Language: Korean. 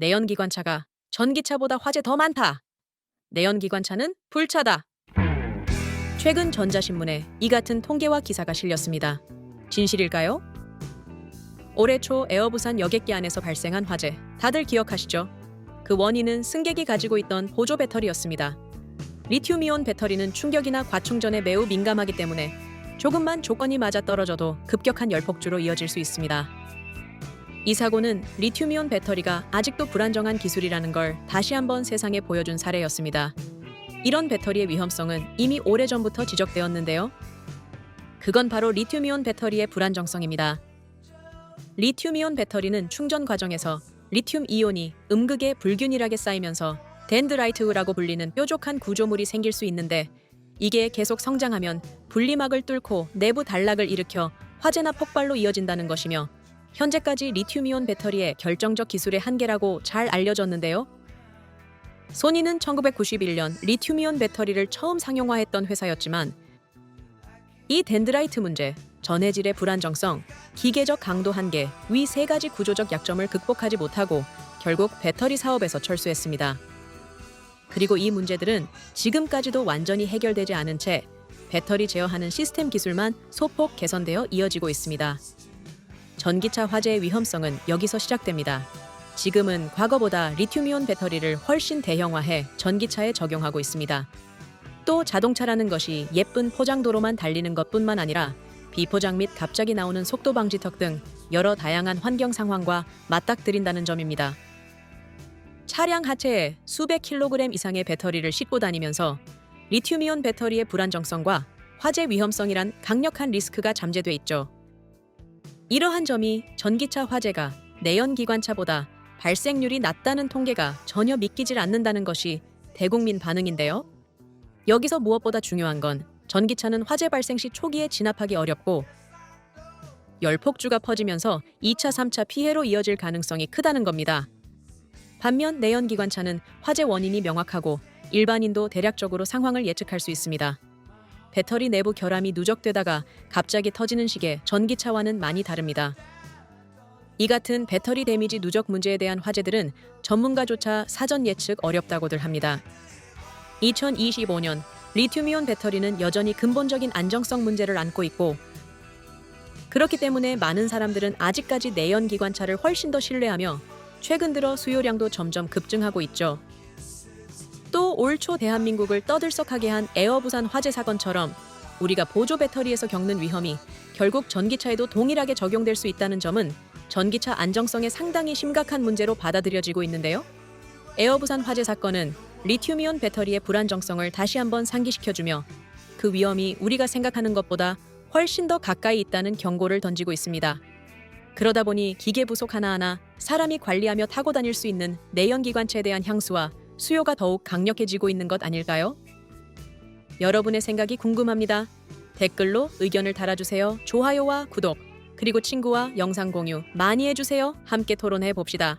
내연기관차가 전기차보다 화재 더 많다. 내연기관차는 불차다. 최근 전자신문에 이 같은 통계와 기사가 실렸습니다. 진실일까요? 올해 초 에어부산 여객기 안에서 발생한 화재 다들 기억하시죠? 그 원인은 승객이 가지고 있던 보조 배터리였습니다. 리튬이온 배터리는 충격이나 과충전에 매우 민감하기 때문에 조금만 조건이 맞아 떨어져도 급격한 열폭주로 이어질 수 있습니다. 이 사고는 리튬이온 배터리가 아직도 불안정한 기술이라는 걸 다시 한번 세상에 보여준 사례였습니다. 이런 배터리의 위험성은 이미 오래전부터 지적되었는데요. 그건 바로 리튬이온 배터리의 불안정성입니다. 리튬이온 배터리는 충전 과정에서 리튬 이온이 음극에 불균일하게 쌓이면서 덴드라이트라고 불리는 뾰족한 구조물이 생길 수 있는데 이게 계속 성장하면 분리막을 뚫고 내부 단락을 일으켜 화재나 폭발로 이어진다는 것이며 현재까지 리튬이온 배터리의 결정적 기술의 한계라고 잘 알려졌는데요. 소니는 1991년 리튬이온 배터리를 처음 상용화했던 회사였지만 이 덴드라이트 문제, 전해질의 불안정성, 기계적 강도 한계 위 세 가지 구조적 약점을 극복하지 못하고 결국 배터리 사업에서 철수했습니다. 그리고 이 문제들은 지금까지도 완전히 해결되지 않은 채 배터리 제어하는 시스템 기술만 소폭 개선되어 이어지고 있습니다. 전기차 화재의 위험성은 여기서 시작됩니다. 지금은 과거보다 리튬이온 배터리를 훨씬 대형화해 전기차에 적용하고 있습니다. 또 자동차라는 것이 예쁜 포장도로만 달리는 것뿐만 아니라 비포장 및 갑자기 나오는 속도 방지턱 등 여러 다양한 환경 상황과 맞닥뜨린다는 점입니다. 차량 하체에 수백 킬로그램 이상의 배터리를 싣고 다니면서 리튬이온 배터리의 불안정성과 화재 위험성이란 강력한 리스크가 잠재돼 있죠. 이러한 점이 전기차 화재가 내연기관차보다 발생률이 낮다는 통계가 전혀 믿기질 않는다는 것이 대국민 반응인데요. 여기서 무엇보다 중요한 건 전기차는 화재 발생 시 초기에 진압하기 어렵고 열폭주가 퍼지면서 2차, 3차 피해로 이어질 가능성이 크다는 겁니다. 반면 내연기관차는 화재 원인이 명확하고 일반인도 대략적으로 상황을 예측할 수 있습니다. 배터리 내부 결함이 누적되다가 갑자기 터지는 식의 전기차와는 많이 다릅니다. 이 같은 배터리 데미지 누적 문제에 대한 화재들은 전문가조차 사전 예측 어렵다고들 합니다. 2025년 리튬이온 배터리는 여전히 근본적인 안정성 문제를 안고 있고 그렇기 때문에 많은 사람들은 아직까지 내연 기관차를 훨씬 더 신뢰하며 최근 들어 수요량도 점점 급증하고 있죠. 또 올 초 대한민국을 떠들썩하게 한 에어부산 화재 사건처럼 우리가 보조 배터리에서 겪는 위험이 결국 전기차에도 동일하게 적용될 수 있다는 점은 전기차 안정성에 상당히 심각한 문제로 받아들여지고 있는데요. 에어부산 화재 사건은 리튬이온 배터리의 불안정성을 다시 한번 상기시켜주며 그 위험이 우리가 생각하는 것보다 훨씬 더 가까이 있다는 경고를 던지고 있습니다. 그러다 보니 기계 부속 하나하나 사람이 관리하며 타고 다닐 수 있는 내연기관차에 대한 향수와 수요가 더욱 강력해지고 있는 것 아닐까요? 여러분의 생각이 궁금합니다. 댓글로 의견을 달아주세요. 좋아요와 구독, 그리고 친구와 영상 공유 많이 해주세요. 함께 토론해 봅시다.